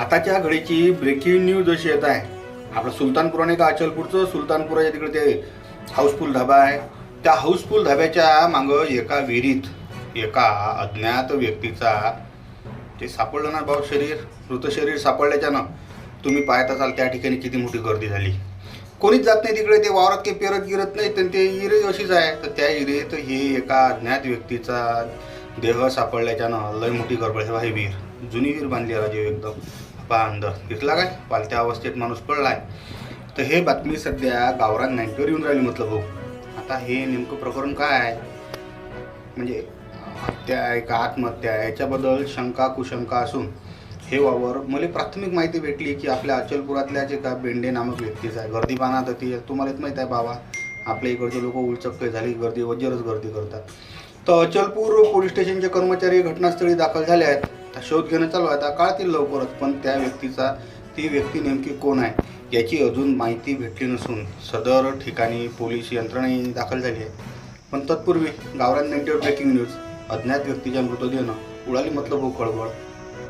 आताच्या घडीची breaking news अशी येत आहे आपलं सुलतानपूर आणि का अचलपूरचं? सुलतानपुराच्या तिकडे ते हाऊसफुल धाबा आहे. त्या हाऊसफुल धाब्याच्या मागं एका विहिरीत एका अज्ञात व्यक्तीचा ते सापडलं ना भाऊ शरीर? मृत शरीर सापडल्याच्यानं तुम्ही पाहत असाल त्या ठिकाणी किती मोठी गर्दी झाली. कोणीच जात नाही तिकडे ते वावरात काही पेरत गिरत नाही तर ते हिरे अशीच आहे. तर त्या हिरेत हे एका अज्ञात व्यक्तीचा देह सापडल्याच्यानं लय मोठी गडबड हे भाई विहीर जुनी विहीर बांधली आहे राजीव एकदम. पहा अंदर दिसला काय? पालत्या अवस्थेत माणूस पडलाय. तर हे बातमी सध्या गावरान नाईन्टीवर येऊन राहिली म्हटलं भाऊ आता हे नेमकं प्रकरण काय आहे? म्हणजे हत्या आहे का आत्महत्या आहे? याच्याबद्दल शंका कुशंका असून हे वावर मला प्राथमिक माहिती भेटली की आपल्या अचलपुरातल्या जे का बेंडे नामक व्यक्तीचा आहे गर्दी पाहणार तर ती तुम्हालाच माहीत आहे बाबा आपल्या इकडचे लोक उलचक झाली गर्दी वजरच गर्दी करतात. तर अचलपूर पोलीस स्टेशनचे कर्मचारी घटनास्थळी दाखल झाले आहेत. शोध घेणं चालू आहे. आता काळतील लवकरच पण त्या व्यक्तीचा ती व्यक्ती नेमकी कोण आहे याची अजून माहिती भेटली नसून सदर ठिकाणी पोलीस यंत्रणाही दाखल झाली आहे. पण तत्पूर्वी गावरान नेटवर ब्रेकिंग न्यूज अज्ञात व्यक्तीच्या मृतदेहानं उडाली मतलब हो खळबळ